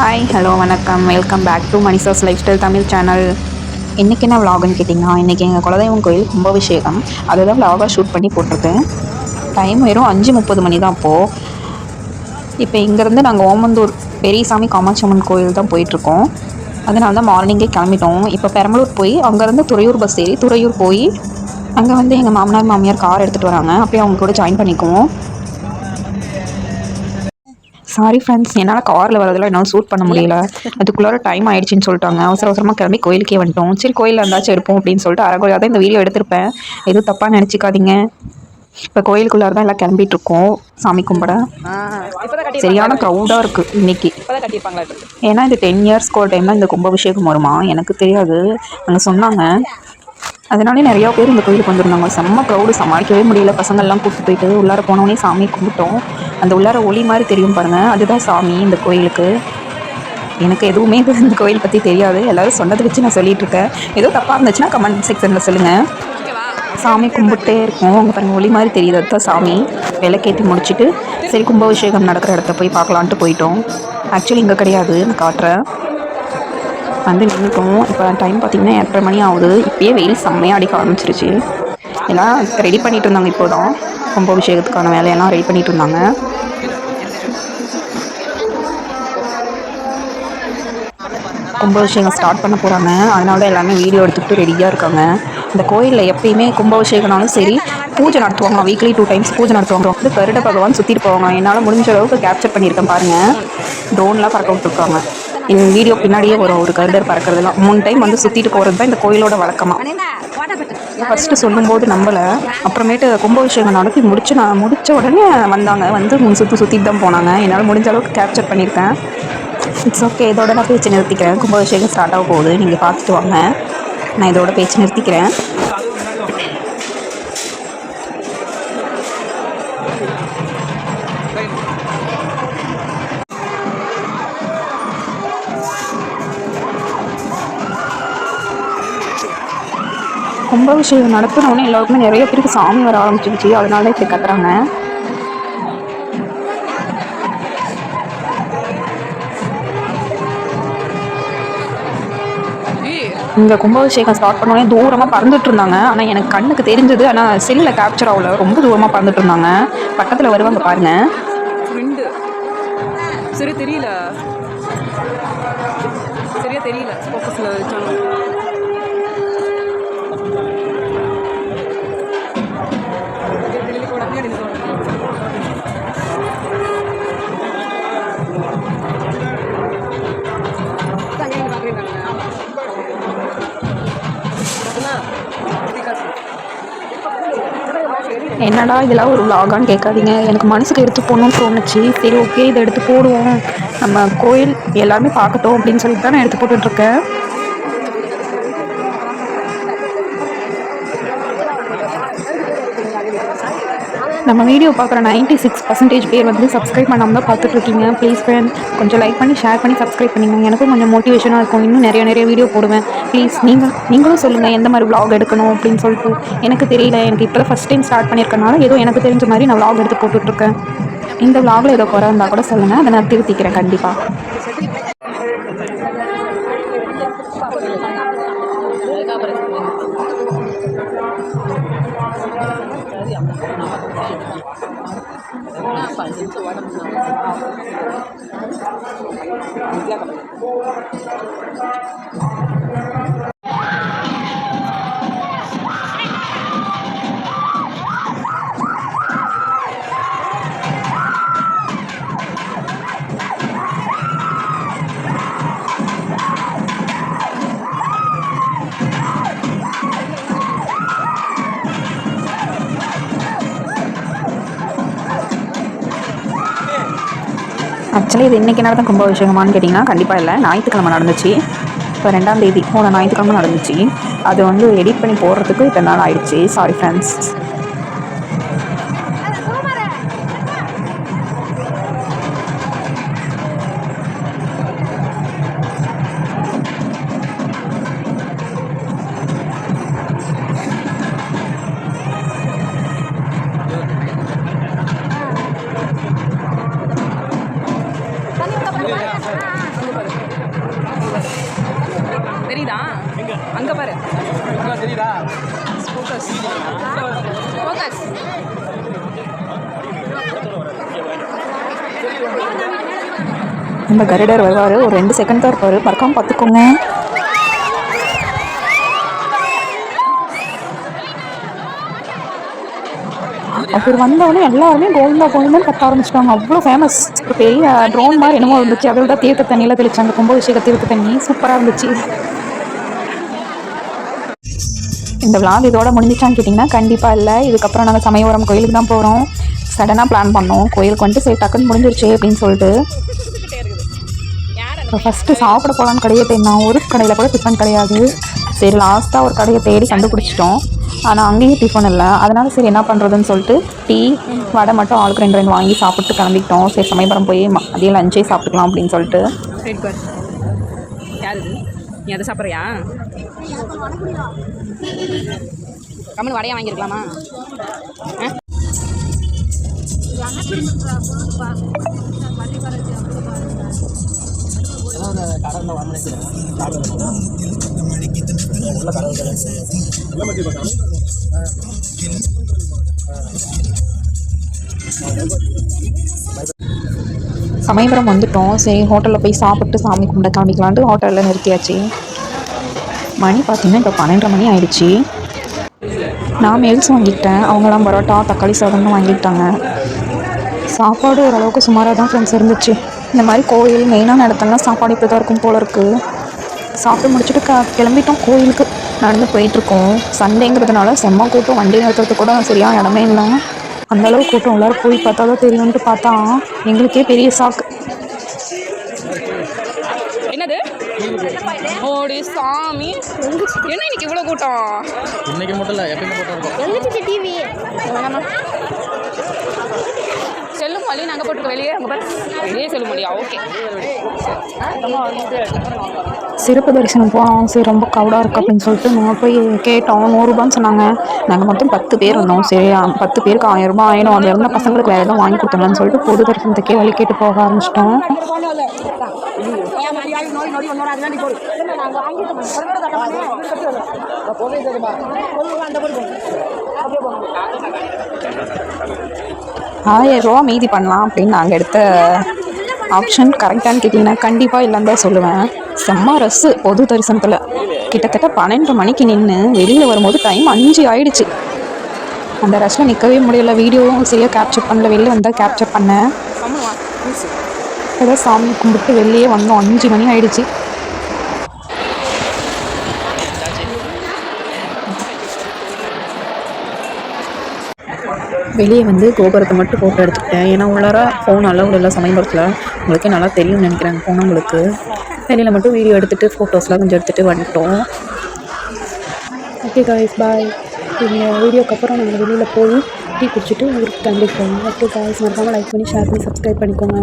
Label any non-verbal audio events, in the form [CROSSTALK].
Hi hello வணக்கம். Welcome back to Manisha's life style Tamil channel இன்றைக்கி என்ன விலாகுன்னு கேட்டிங்கன்னா இன்றைக்கி எங்கள் குலதெய்வம் கோயில் கும்பாபிஷேகம். அதை தான் விலாகாக ஷூட் பண்ணி போட்டிருக்கேன். டைம் வெறும் அஞ்சு முப்பது மணி தான் அப்போது இப்போ இங்கேருந்து நாங்கள் ஓமந்தூர் பெரியசாமி காமாட்சி அம்மன் கோயில் தான் போயிட்டுருக்கோம். அதனால தான் மார்னிங்கே கிளம்பிட்டோம். இப்போ பெரம்பலூர் போய் அங்கேருந்து துறையூர் பஸ் ஏறி துறையூர் போய் அங்கே வந்து எங்கள் மாமனார் மாமியார் கார் எடுத்துகிட்டு வராங்க. அப்படியே அவங்க கூட ஜாயின் பண்ணிக்குவோம். சாரி ஃப்ரெண்ட்ஸ் என்னால் காரில் வரதெல்லாம் என்னால் ஷூட் பண்ண முடியல. அதுக்குள்ளார டைம் ஆயிடுச்சுன்னு சொல்லிட்டாங்க. அவசர அவசரமாக கிளம்பி கோயிலுக்கே வந்துட்டோம். சரி கோயிலில் இருந்தாச்சும் எடுப்போம் அப்படின்னு சொல்லிட்டு அரைகுறையாக தான் இந்த வீடியோ எடுத்திருப்பேன். எதுவும் தப்பாக நினச்சிக்காதீங்க. இப்போ கோயிலுக்குள்ளார தான் எல்லாம் கிளம்பிட்டு இருக்கோம். சாமி கும்பிட. சரியான க்ரௌடாக இருக்குது இன்னைக்கு. ஏன்னா இது டென் இயர்ஸ்க்கு ஒரு டைம் தான் இந்த கும்பாபிஷேகம் வருமா? எனக்கு தெரியாது. அங்கே சொன்னாங்க. அதனாலே நிறையா பேர் இந்த கோயிலுக்கு வந்திருந்தாங்க. செம்ம க்ரௌடு சமாளிக்கவே முடியல. பசங்கள்லாம் கூப்பிட்டு போயிட்டு உள்ளார போனோடனே சாமி கும்பிட்டோம். அந்த உள்ளார ஒளி மாதிரி தெரியும் பாருங்கள் அதுதான் சாமி இந்த கோயிலுக்கு. எனக்கு எதுவுமே இந்த [LAUGHS] கோயில் பற்றி தெரியாது. எல்லோரும் சொன்னதை வச்சு நான் சொல்லிட்டு இருக்கேன். ஏதோ தப்பாக இருந்துச்சுன்னா கமெண்ட் செக்ஷனில் சொல்லுங்கள் சாமி கும்பிட்டே இருக்கும். அங்கே பாருங்கள் ஒளி மாதிரி தெரியுது. அதுதான் சாமி. விளக்கேற்றி முடிச்சுட்டு சரி கும்பாபிஷேகம் நடக்கிற இடத்த போய் பார்க்கலான்ட்டு போயிட்டோம். ஆக்சுவலி இங்கே கிடையாது. நான் காட்டுறேன். வந்து நின்றுட்டோம் இப்போ டைம் பார்த்திங்கன்னா எட்டரை மணி ஆகுது. இப்போயே வெயில் செம்மையாக அடிக்க ஆரம்பிச்சிருச்சு. எல்லாம் ரெடி பண்ணிட்டு இருந்தாங்க இப்போ தான் கும்பாபிஷேகத்துக்கான வேலையெல்லாம் ரெடி பண்ணிட்டு இருந்தாங்க. கும்பாபிஷேகம் ஸ்டார்ட் பண்ண போகிறாங்க அதனால எல்லாமே வீடியோ எடுத்துக்கிட்டு ரெடியாக இருக்காங்க. இந்த கோயிலில் எப்பயுமே கும்பாபிஷேகம்னாலும் சரி பூஜை நடத்துவாங்க வீக்லி டூ டைம்ஸ் பூஜை நடத்துவாங்க. வந்து கருட பகவான் சுற்றிட்டு போவாங்க என்னால் முடிஞ்ச அளவுக்கு கேப்சர் பண்ணியிருக்கேன் பாருங்கள் ட்ரோன்லாம் பறக்க விட்டுருக்காங்க. இந்த வீடியோ பின்னாடியே வரும் ஒரு கருடர் பறக்கிறதுலாம் மூணு டைம் வந்து சுற்றிட்டு போகிறது தான் இந்த கோயிலோட வழக்கமாக ஃபஸ்ட்டு சொல்லும்போது நம்பலை. அப்புறமேட்டு கும்பாபிஷேகம் நடத்தி முடிச்சு நான் முடித்த உடனே வந்தாங்க. வந்து மூணு சுற்றி சுற்றிட்டு தான் போனாங்க. என்னால் முடிஞ்ச அளவுக்கு கேப்சர் பண்ணியிருக்கேன். இட்ஸ் ஓகே இதோட நான் பேச்சு நிறுத்திக்கிறேன். கும்பாபிஷேகம் ஸ்டார்ட் ஆக போகுது. நீங்கள் பார்த்துட்டு வாங்க. நான் இதோட பேச்சு நிறுத்திக்கிறேன். கும்பாபிஷேகம் நடத்தினோடனே எல்லாருக்குமே நிறைய பேருக்கு சாமி வர ஆரம்பிச்சிருச்சு. அதனால இப்படி கத்துறாங்க. இந்த கும்பாபிஷேகம் ஸ்டார்ட் பண்ணோடனே தூரமாக பறந்துட்டு இருந்தாங்க. ஆனால் எனக்கு கண்ணுக்கு தெரிஞ்சது ஆனால் செல்லில் கேப்சர் ஆகல. ரொம்ப தூரமாக பறந்துட்டு இருந்தாங்க. பக்கத்தில் வருவாங்க பாருங்க. சரி தெரியல. என்னடா இதெல்லாம் ஒரு விலாகான்னு கேட்காதீங்க. எனக்கு மனசுக்கு எடுத்து போகணும்னு தோணுச்சு. சரி ஓகே இதை எடுத்து போடுவோம். நம்ம கோயில் எல்லாமே பார்க்கட்டும் அப்படின்னு சொல்லிட்டு தான் நான் எடுத்து போட்டுட்ருக்கேன் நம்ம வீடியோ பார்க்குற நைன்ட்டி சிக்ஸ் பர்சன்டேஜ் பேர் வந்து சப்ஸ்கிரைப் பண்ணாமல் தான் பார்த்துட்ருக்கீங்க. ப்ளீஸ் ஃப்ரெண்ட் கொஞ்சம் லைக் பண்ணி ஷேர் பண்ணி சப்ஸ்கிரைப் பண்ணிங்க. எனக்கும் கொஞ்சம் மோட்டிவேஷனாக இருக்கும். இன்னும் நிறைய நிறைய வீடியோ போடுவேன். ப்ளீஸ் நீங்கள் நீங்களும் சொல்லுங்கள் எந்த மாதிரி விளாக் எடுக்கணும் அப்படின்னு சொல்லிட்டு. எனக்கு தெரியல எனக்கு இப்போ ஃபஸ்ட் டைம் ஸ்டார்ட் பண்ணியிருக்கனால ஏதோ எனக்கு தெரிஞ்ச மாதிரி நான் விளாக் எடுத்து போட்டுட்ருக்கேன். இந்த விளாகில் ஏதோ குறை இருந்தால் கூட சொல்லுங்கள் அதை நான் திருத்திக்கிறேன் கண்டிப்பாக Thank you. ஆக்சுவலி இது இன்றைக்கி நடந்த கும்பாபிஷேகமானு கேட்டிங்கன்னா கண்டிப்பாக இல்லை. ஞாயிற்றுக்கிழமை நடந்துச்சு. இப்போ ரெண்டாம் தேதி போன ஞாயிற்றுக்கிழமை நடந்துச்சு. அது வந்து எடிட் பண்ணி போடுறதுக்கு இத்தனை நாள் ஆயிடுச்சு. சாரி ஃப்ரெண்ட்ஸ் ஃபோக்கஸ் ஃபோக்கஸ் நம்ம கருடர் வருவார். ஒரு ரெண்டு செகண்ட் தான் இருப்பார். மறக்காமல் பார்த்துக்கோங்க. அவர் வந்தவொடனே எல்லாருமே கோவிந்தா கோவிந்தா கத்த ஆரம்பிச்சிட்டாங்க. அவ்வளோ ஃபேமஸ் ஒரு பெரிய ட்ரோன் மாதிரி என்னமோ இருந்துச்சு. அதோட தீர்த்த தண்ணியில் தெளிச்சாங்க. கும்பாபிஷேக தீர்த்த தண்ணி. சூப்பராக இருந்துச்சு. இந்த விளாக் இதோட முடிஞ்சிச்சான்னு கேட்டிங்கன்னா கண்டிப்பாக இல்லை. இதுக்கப்புறம் நாங்கள் சமயபுரம் கோயிலுக்கு தான் போகிறோம் சடனாக பிளான் பண்ணோம். கோயிலுக்கு வந்துட்டு சரி டக்குன்னு முடிஞ்சிருச்சு அப்படின்னு சொல்லிட்டு. இப்போ ஃபஸ்ட்டு சாப்பிட போகலான்னு கடையை தேடினோம் ஒரு கடையில் கூட டிஃபன் கிடையாது. சரி லாஸ்ட்டாக ஒரு கடையை தேடி கண்டுபிடிச்சிட்டோம். ஆனால் அங்கேயும் டிஃபன் இல்லை. அதனால சரி என்ன பண்ணுறதுன்னு சொல்லிட்டு டீ வடை மட்டும் ஆளுக்கு ரெண்டு ரெண்டு வாங்கி சாப்பிட்டு கிளம்பிட்டோம். சரி சமயபுரம் போய் அதே மதியம் லஞ்சே சாப்பிட்டுக்கலாம் அப்படின்னு சொல்லிட்டு. நீ அதை சாப்பிட்றியா? கமல் வடையா வாங்கியிருக்கலாமா? கடந்த சமயபுரம் வந்துட்டோம். சரி ஹோட்டலில் போய் சாப்பிட்டு சாமி கும்பிட காமிக்கலான்ட்டு ஹோட்டலில் நிறுத்தியாச்சு. மணி பார்த்தீங்கன்னா இப்போ பன்னெண்டரை மணி ஆயிடுச்சு. நான் மீல்ஸ் வாங்கிக்கிட்டேன். அவங்களாம் பரோட்டா தக்காளி சாதம்னு வாங்கிக்கிட்டாங்க. சாப்பாடு ஓரளவுக்கு சுமாராக தான் ஃப்ரெண்ட்ஸ் இருந்துச்சு. இந்த மாதிரி கோயில் மெயினான இடத்துலலாம் சாப்பாடு இப்படி தான் இருக்கும் போல இருக்குது சாப்பிட்டு முடிச்சுட்டு க கிளம்பிட்டோம் கோயிலுக்கு. நடந்து போயிட்டுருக்கோம். சண்டேங்கிறதுனால செம்ம கூட்டம். வண்டி நிறுத்துறதுக்கு கூட சரியான இடமே இல்லை. அந்த அளவு கூட்டம் எல்லாரும் போய் பார்த்தா தான் தெரியும்ன்ட்டு பார்த்தா எங்களுக்கே பெரிய சாக்கு என்னது? ஓடி சாமி. என்ன இன்னைக்கு இவ்வளோ கூட்டம்? இன்னைக்கு மட்டும் இல்லை எப்பயுமே போட்டோம் இருக்கும் செல்லும் போட்டுக்க வெளியே அங்கே பாரு. வெளியே சொல்ல வழியா ஓகே. சிறப்பு தரிசனம் போனோம். சரி ரொம்ப கவுடாக இருக்குது அப்படின்னு சொல்லிட்டு நாங்கள் போய் கேட்டோம். நூறுரூபான்னு சொன்னாங்க. நாங்கள் மொத்தம் பத்து பேர் இருந்தோம் சரி பத்து பேருக்கு ஆயிரம் ரூபாய் ஆயிடும். அதில் இருந்த பசங்களுக்கு வேறு எதுவும் வாங்கி கொடுத்தோம்னு சொல்லிட்டு பொது தரிசனத்துக்கே வழி கேட்டு போக ஆரம்பிச்சிட்டோம். ஆயிரம் ரூபா மீதி பண்ணலாம். அப்படின்னு நாங்கள் எடுத்த ஆப்ஷன் கரெக்டானு கேட்டிங்கன்னா கண்டிப்பாக இல்லைன்னு தான் சொல்லுவேன். செம்ம ரஸ்ஸு. பொது தரிசனத்தில். கிட்டத்தட்ட பன்னெண்டு மணிக்கு நின்று வெளியில் வரும்போது டைம் அஞ்சு ஆயிடுச்சு. அந்த ரஷ்ஷில் நிற்கவே முடியல. வீடியோவும் சரியாக கேப்சர் பண்ணல. வெளில வந்தால் கேப்சர் பண்ணேன். ஏதோ சாமி கும்பிட்டு வெளியே வந்தோம். அஞ்சு மணி ஆயிடுச்சு. வெளியே வந்து கோபுரத்தை மட்டும் ஃபோட்டோ எடுத்துக்கிட்டேன். ஏன்னா உள்ளார ஃபோன் அளவுல இல்லை சமயபுரத்தில். உங்களுக்கே நல்லா தெரியும்னு நினைக்கிறாங்க ஃபோன் உங்களுக்கு. வெளியில் மட்டும் வீடியோ எடுத்துகிட்டு ஃபோட்டோஸ்லாம் கொஞ்சம் எடுத்துகிட்டு வந்துட்டோம். ஓகே காய்ஸ் பாய் இந்த வீடியோக்கு அப்புறம் நாங்கள் வெளியில் போய் டீ குடிச்சிட்டு ஊருக்கு கிளம்பி போவோம் ஓகே காய்ஸ் மறக்காமல் லைக் பண்ணி ஷேர் பண்ணி சப்ஸ்கிரைப் பண்ணிக்கோங்க.